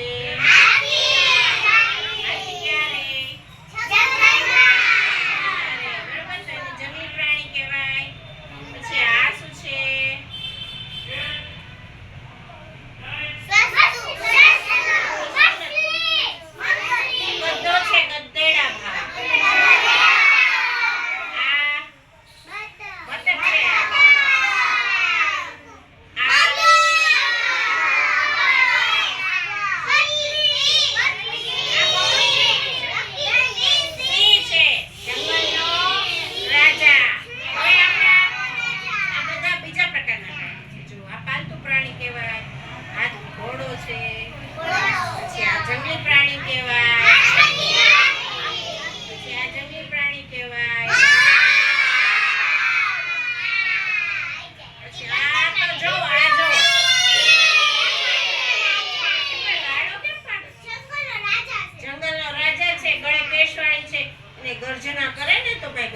হচ্ছে ગર્જના કરે ને તો કઈ